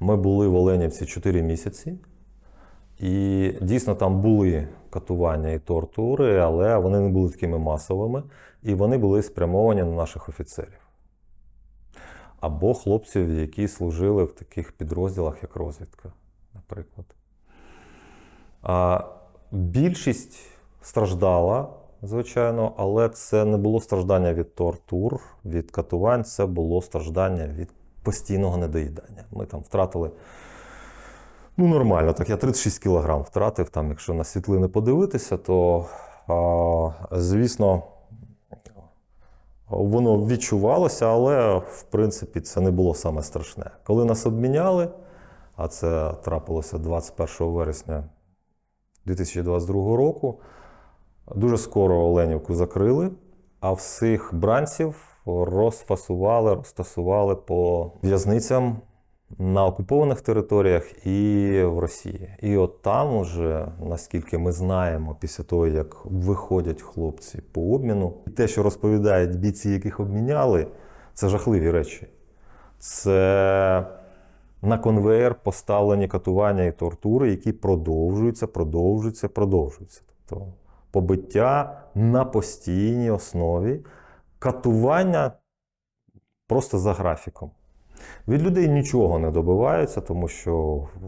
Ми були в Оленівці 4 місяці, і дійсно там були катування і тортури, але вони не були такими масовими, і вони були спрямовані на наших офіцерів. Або хлопців, які служили в таких підрозділах, як розвідка, наприклад. А більшість страждала, звичайно, але це не було страждання від тортур, від катувань, це було страждання від постійного недоїдання. Ми там втратили. Ну, нормально, так я 36 кілограм втратив. Там, якщо на світлини подивитися, то, а, звісно, воно відчувалося, але в принципі це не було саме страшне. Коли нас обміняли, а це трапилося 21 вересня 2022 року, дуже скоро Оленівку закрили, а всіх бранців розфасували, розтасували по в'язницям на окупованих територіях і в Росії. І от там уже, наскільки ми знаємо, після того, як виходять хлопці по обміну, і те, що розповідають бійці, яких обміняли, це жахливі речі. Це на конвейер поставлені катування і тортури, які продовжуються, продовжуються, продовжуються. Тобто побиття на постійній основі, катування просто за графіком. Від людей нічого не добиваються, тому що,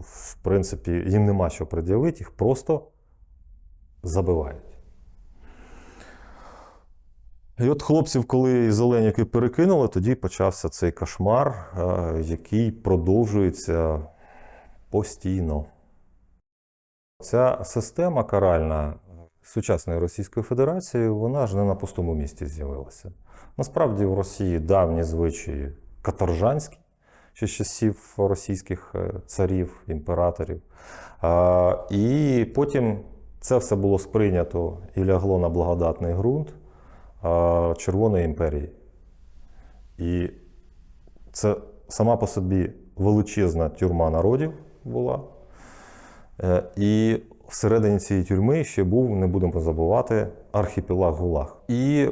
в принципі, їм нема що пред'явити, їх просто забивають. І от хлопців, коли із Оленівки перекинули, тоді почався цей кошмар, е, який продовжується постійно. Ця система каральна сучасної Російської Федерації, вона ж не на пустому місці з'явилася. Насправді в Росії давні звичаї каторжанські, ще з часів російських е, царів, імператорів. І потім це все було сприйнято і лягло на благодатний ґрунт Червоної імперії. І це сама по собі величезна тюрма народів була. Е, І всередині цієї тюрми ще був, не будемо забувати, архіпелаг ГУЛАГ. І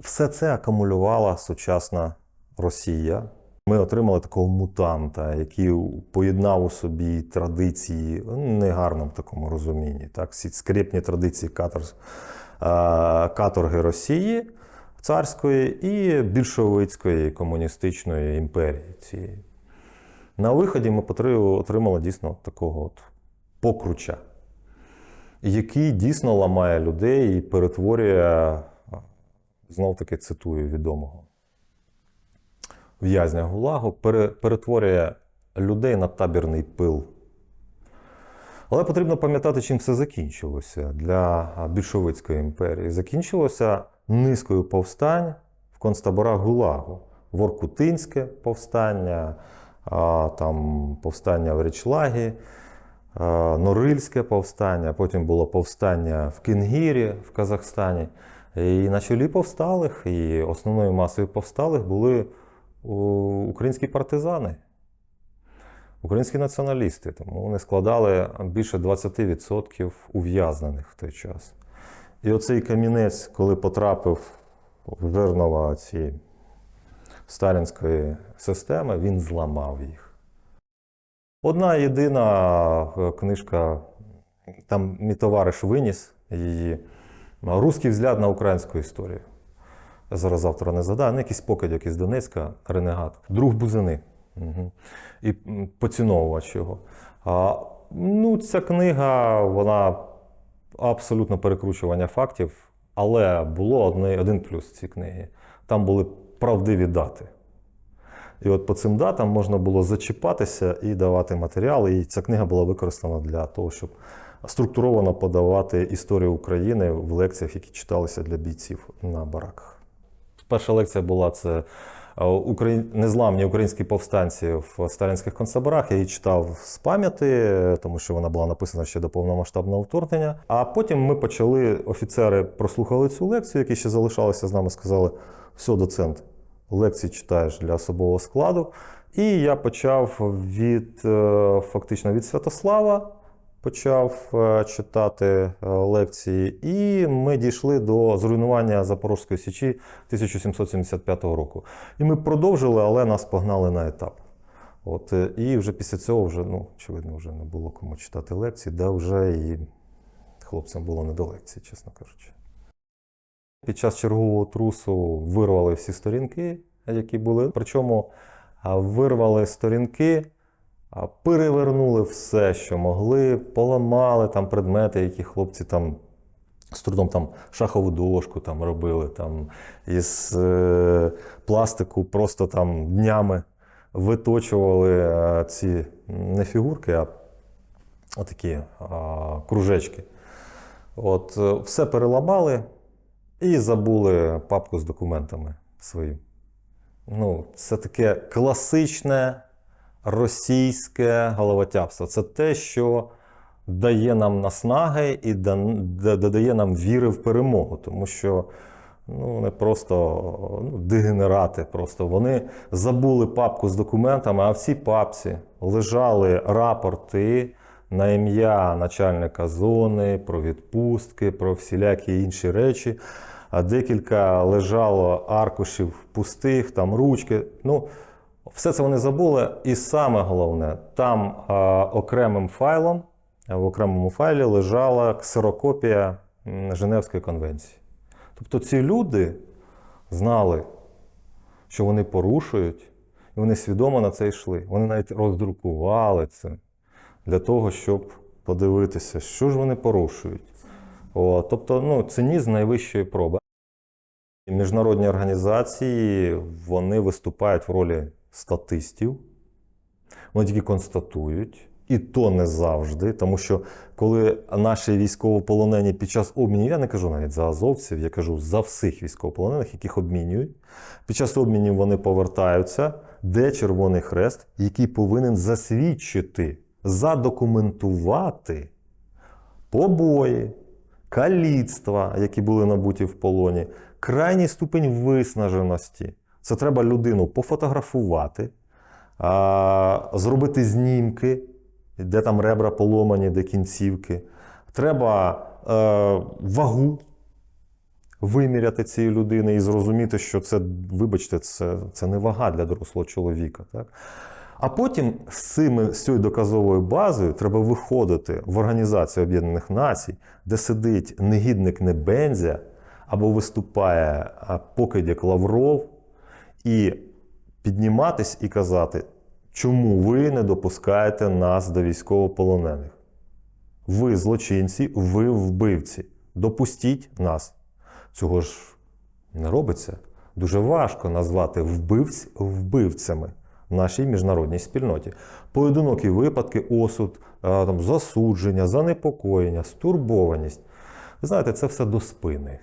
все це акумулювала сучасна Росія. Ми отримали такого мутанта, який поєднав у собі традиції в негарному такому розумінні. Так, всі скрепні традиції катор, каторги Росії царської і більшовицької комуністичної імперії цієї. На виході ми отримали дійсно такого от покруча, який дійсно ламає людей і перетворює, знов таки цитую відомого в'язня Гулагу, перетворює людей на табірний пил. Але потрібно пам'ятати, чим все закінчилося для більшовицької імперії. Закінчилося низкою повстань в концтаборах Гулагу. Воркутинське повстання, там повстання в Річлагі, Норильське повстання, потім було повстання в Кінгірі в Казахстані. І на чолі повсталих, і основною масою повсталих були українські партизани, українські націоналісти. Тому вони складали більше 20% ув'язнених в той час. І оцей камінець, коли потрапив в жернова цієї сталінської системи, він зламав їх. Одна єдина е, книжка, там мій товариш виніс її Руський взгляд на українську історію. Я зараз завтра не згадаю, ну, якийсь покидьок із Донецька, ренегат, друг Бузини. Угу. І поціновувач його. А, ну, ця книга, вона абсолютно перекручування фактів, але було одне, один плюс цієї книги. Там були правдиві дати. І от по цим датам можна було зачіпатися і давати матеріали. І ця книга була використана для того, щоб структуровано подавати історію України в лекціях, які читалися для бійців на бараках. Перша лекція була це е, Украї... незламні українські повстанці в сталінських концтаборах. Я її читав з пам'яті, тому що вона була написана ще до повномасштабного вторгнення. А потім ми почали, офіцери прослухали цю лекцію, які ще залишалися з нами, сказали: все, доцент, лекції читаєш для особового складу. І я почав від е, фактично від Святослава. Почав е, читати е, лекції, і ми дійшли до зруйнування Запорозької січі 1775 року. І ми продовжили, але нас погнали на етап. От, і вже після цього вже, ну, очевидно, вже не було кому читати лекції, да вже і хлопцям було не до лекції, чесно кажучи. Під час чергового трусу вирвали всі сторінки, які були. Причому вирвали сторінки, перевернули все, що могли, поламали там предмети, які хлопці там з трудом там шахову дошку там робили, там із е, пластику просто там днями виточували е, ці не фігурки, а отакі а, кружечки. От, е, все переламали і забули папку з документами свої. Ну, це таке класичне російське головотяпство. Це те, що дає нам наснаги і да- да- додає нам віри в перемогу, тому що ну, не просто ну, дегенерати, просто вони забули папку з документами, а в цій папці лежали рапорти на ім'я начальника зони, про відпустки, про всілякі інші речі. А декілька лежало аркушів пустих, там ручки. Ну, все це вони забули. І саме головне, там а, окремим файлом, в окремому файлі лежала ксерокопія Женевської конвенції. Тобто ці люди знали, що вони порушують, і вони свідомо на це йшли. Вони навіть роздрукували це для того, щоб подивитися, що ж вони порушують. О, тобто, ну, цинізм найвищої проби. Міжнародні організації вони виступають в ролі статистів. Вони тільки констатують, і то не завжди, тому що коли наші військовополонені під час обмінів, я не кажу навіть за азовців, я кажу за всіх військовополонених, яких обмінюють. Під час обмінів вони повертаються, де Червоний Хрест, який повинен засвідчити, задокументувати побої, каліцтва, які були набуті в полоні, крайній ступень виснаженості. Це треба людину пофотографувати, зробити знімки, де там ребра поломані, де кінцівки. Треба е, вагу виміряти цієї людини і зрозуміти, що це, вибачте, це, це не вага для дорослого чоловіка. Так? А потім з, цими, з цією доказовою базою треба виходити в Організацію Об'єднаних Націй, де сидить негідник Небензя або виступає покидяк Лавров, і підніматись і казати, чому ви не допускаєте нас до військовополонених. Ви злочинці, ви вбивці. Допустіть нас. Цього ж не робиться. Дуже важко назвати вбивць вбивцями нашій міжнародній спільноті. Поодинокі випадки, осуд, там, засудження, занепокоєння, стурбованість. Ви знаєте, це все до спини.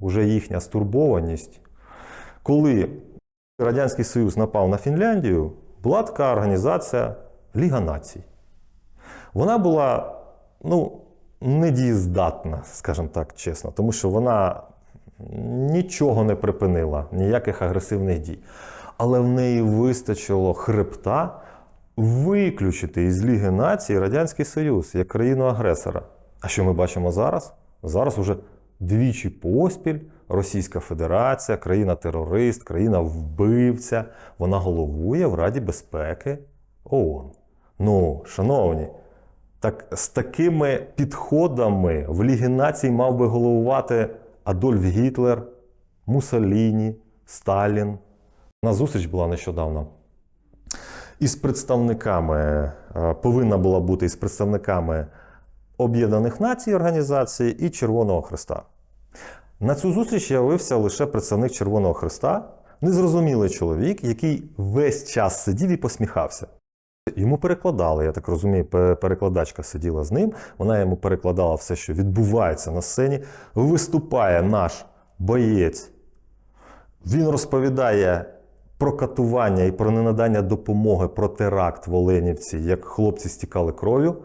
Уже їхня стурбованість. Коли Радянський Союз напав на Фінляндію, була така організація Ліга націй. Вона була ну, недієздатна, скажімо так чесно, тому що вона нічого не припинила, ніяких агресивних дій. Але в неї вистачило хребта виключити із Ліги націй Радянський Союз як країну-агресора. А що ми бачимо зараз? Зараз уже двічі поспіль Російська Федерація, країна-терорист, країна-вбивця, вона головує в Раді безпеки ООН. Ну, шановні, так з такими підходами в Лігі націй мав би головувати Адольф Гітлер, Муссоліні, Сталін. У нас зустріч була нещодавно із представниками, е, повинна була бути із представниками Об'єднаних Націй організації і Червоного Христа. На цю зустріч явився лише представник Червоного Христа, незрозумілий чоловік, який весь час сидів і посміхався. Йому перекладали, я так розумію, перекладачка сиділа з ним, вона йому перекладала все, що відбувається на сцені. Виступає наш боєць. Він розповідає про катування і про ненадання допомоги про теракт в Оленівці, як хлопці стікали кров'ю.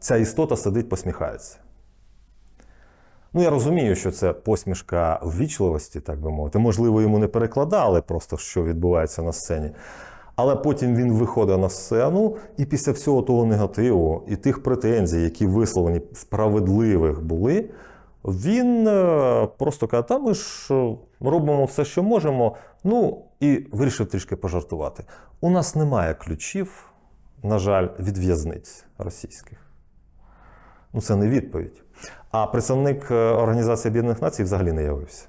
Ця істота сидить, посміхається. Ну, я розумію, що це посмішка ввічливості, так би мовити. Можливо, йому не перекладали просто, що відбувається на сцені. Але потім він виходить на сцену, і після всього того негативу і тих претензій, які висловлені справедливих були, Він е, просто каже: та ми ж е, робимо все, що можемо. Ну і вирішив трішки пожартувати. У нас немає ключів, на жаль, від в'язниць російських. Ну, це не відповідь. А представник е, Організації Об'єднаних Націй взагалі не явився.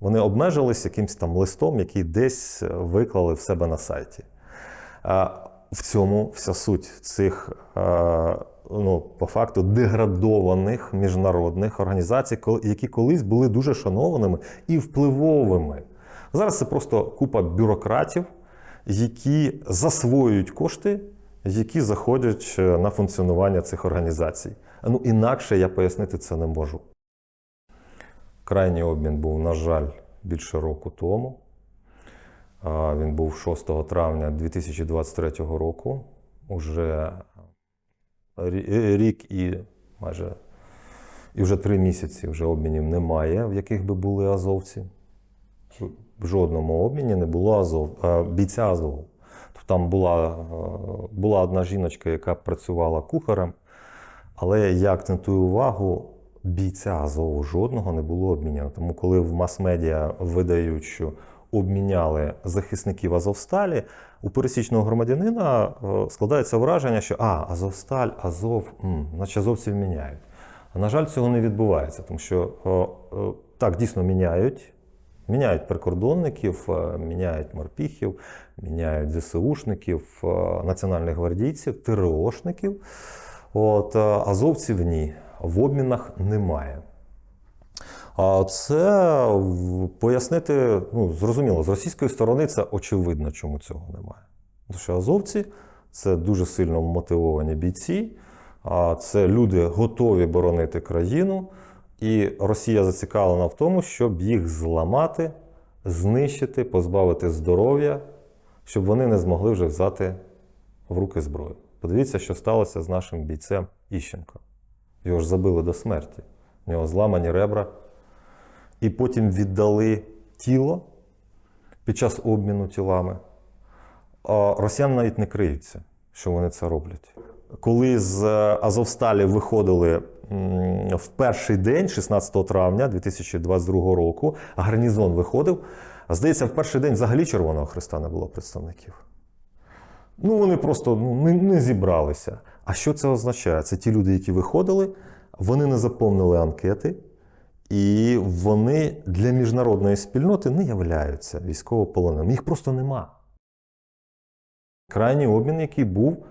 Вони обмежились якимось там листом, який десь виклали в себе на сайті. В цьому вся суть цих, ну, по факту, деградованих міжнародних організацій, які колись були дуже шанованими і впливовими. Зараз це просто купа бюрократів, які засвоюють кошти, які заходять е, на функціонування цих організацій. Ну, інакше я пояснити це не можу. Крайній обмін був, на жаль, більше року тому. Він був 6 травня 2023 року. Уже рік і майже і вже три місяці вже обмінів немає, в яких би були азовці. В жодному обміні не було Азов, бійця Азову. Тобто Там була, е, була одна жіночка, яка працювала кухарем, але я акцентую увагу, бійця Азову жодного не було обміняно. Тому коли в мас-медіа видають, що обміняли захисників Азовсталі, у пересічного громадянина е, складається враження, що а, Азовсталь, Азов, м, наче азовців міняють. А на жаль, цього не відбувається, тому що е, е, так дійсно міняють. Міняють прикордонників, міняють морпіхів, міняють ЗСУшників, національних гвардійців, ТРОшників. От, азовців ні. В обмінах немає. А це пояснити, ну, зрозуміло, з російської сторони це очевидно, чому цього немає. Тому що азовці це дуже сильно мотивовані бійці, а це люди готові боронити країну, і Росія зацікавлена в тому, щоб їх зламати, знищити, позбавити здоров'я, щоб вони не змогли вже взяти в руки зброю. Подивіться, що сталося з нашим бійцем Іщенко. Його ж забили до смерті. У нього зламані ребра. І потім віддали тіло під час обміну тілами. А росіяни навіть не криються, що вони це роблять. Коли з Азовсталі виходили в перший день, 16 травня 2022 року, гарнізон виходив, здається, в перший день взагалі Червоного Христа не було представників. Ну, вони просто ну, не, не зібралися. А що це означає? Це ті люди, які виходили, вони не заповнили анкети, і вони для міжнародної спільноти не являються військовополоненими. Їх просто нема. Крайній обмін, який був,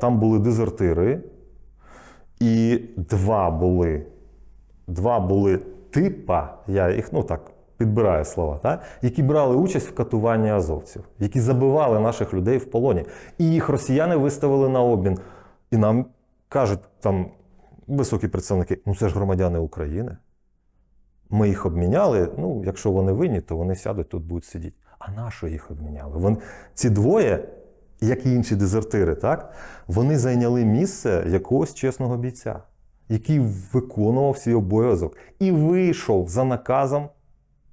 там були дезертири, і два були. Два були типа, я їх ну так підбираю слова, так? які брали участь в катуванні азовців, які забивали наших людей в полоні. І їх росіяни виставили на обмін. І нам кажуть там високі представники: ну це ж громадяни України. Ми їх обміняли. Ну, якщо вони винні, то вони сядуть тут будуть сидіти. А на що їх обміняли? Вон, ці двоє, як і інші дезертири, так, вони зайняли місце якогось чесного бійця, який виконував свій обов'язок і вийшов за наказом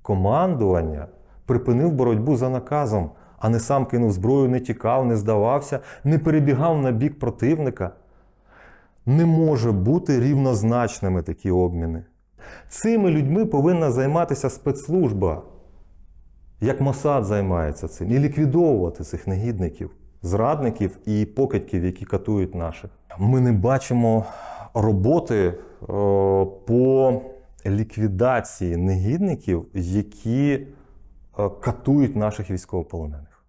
командування, припинив боротьбу за наказом, а не сам кинув зброю, не тікав, не здавався, не перебігав на бік противника. Не може бути рівнозначними такі обміни. Цими людьми повинна займатися спецслужба, як Мосад займається цим, і ліквідовувати цих негідників, зрадників і покидьків, які катують наших. Ми не бачимо роботи е, по ліквідації негідників, які е, катують наших військовополонених.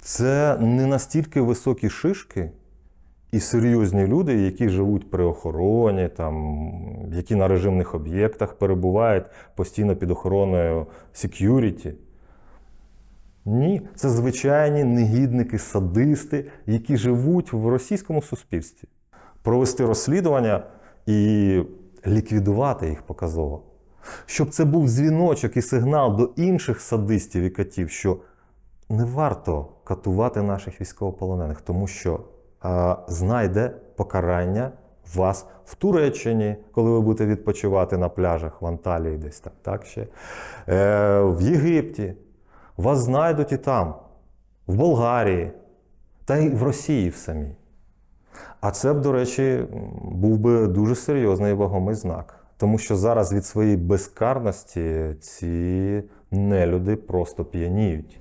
Це не настільки високі шишки і серйозні люди, які живуть при охороні, там, які на режимних об'єктах перебувають постійно під охороною security. Ні, це звичайні негідники, садисти, які живуть в російському суспільстві. Провести розслідування і ліквідувати їх показово. Щоб це був дзвіночок і сигнал до інших садистів і катів, що не варто катувати наших військовополонених, тому що знайде покарання вас в Туреччині, коли ви будете відпочивати на пляжах в Анталії, десь там, так ще, е, в Єгипті. Вас знайдуть і там, в Болгарії, та й в Росії в самій. А це б, до речі, був би дуже серйозний вагомий знак Тому що зараз від своєї безкарності ці нелюди просто п'яніють.